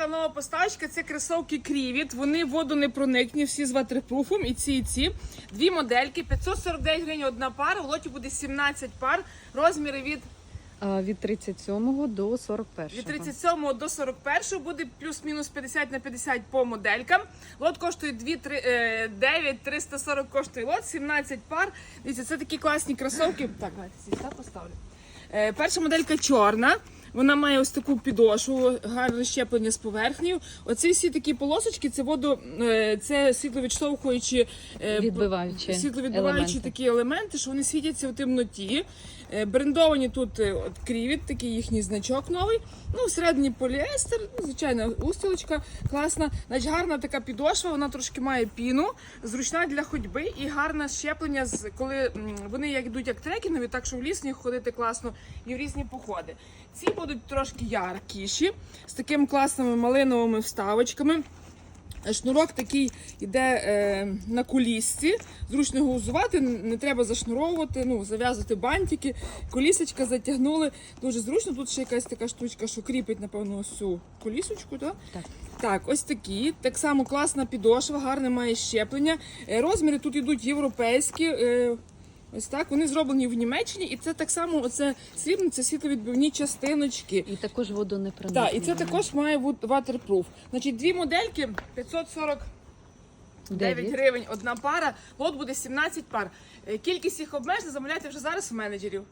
приїхала нова поставочка. Це кросовки Крівіт. Вони водонепроникні, всі з ватерпруфом. І ці, і ці. Дві модельки. 549 гривень одна пара. В лоті буде 17 пар. Розміри від, А, Від 37 до 41. від 37 до 41 буде плюс-мінус 50 на 50 по моделькам. Лот коштує 2, 3, е, 9, 340 коштує лот, 17 пар. Дивіться, це такі класні кросовки. Так, давайте ці поставлю. Е, перша моделька чорна. Вона має ось таку підошву, гарне щеплення з поверхнею. Оці всі такі полосочки, це воду, е, це світловідштовхуючі е, Відбиваючі світловідбиваючі елементи. такі елементи, що вони світяться в темноті. Е, Брендовані тут от крівіт, такий їхній значок новий. Ну, всередині поліестер, ну, звичайно, устілочка класна. Значить, гарна така підошва, вона трошки має піну, зручна для ходьби і гарне щеплення, з- коли вони як йдуть як трекінгові, так що в ліс ходити класно і в різні походи. Ці будуть трошки яркіші, з такими класними малиновими вставочками. Шнурок такий йде е, на колісці, зручно його узувати, не треба зашнуровувати, ну, зав'язувати бантики, колісочка затягнули. Дуже зручно. Тут ще якась така штучка, що кріпить, напевно, ось цю колісочку. Так? Так. так, ось такі. Так само класна підошва, гарне має щеплення. Е, розміри тут йдуть європейські. Е, Ось так, вони зроблені в Німеччині, і це так само оце срібне, це світловідбивні частиночки. І також водонепроникні. Так, і це також має waterproof. Значить, дві модельки 549 Дев'ять. гривень одна пара. Лот буде 17 пар. Е, Кількість їх обмежена замовляйте вже зараз в менеджерів.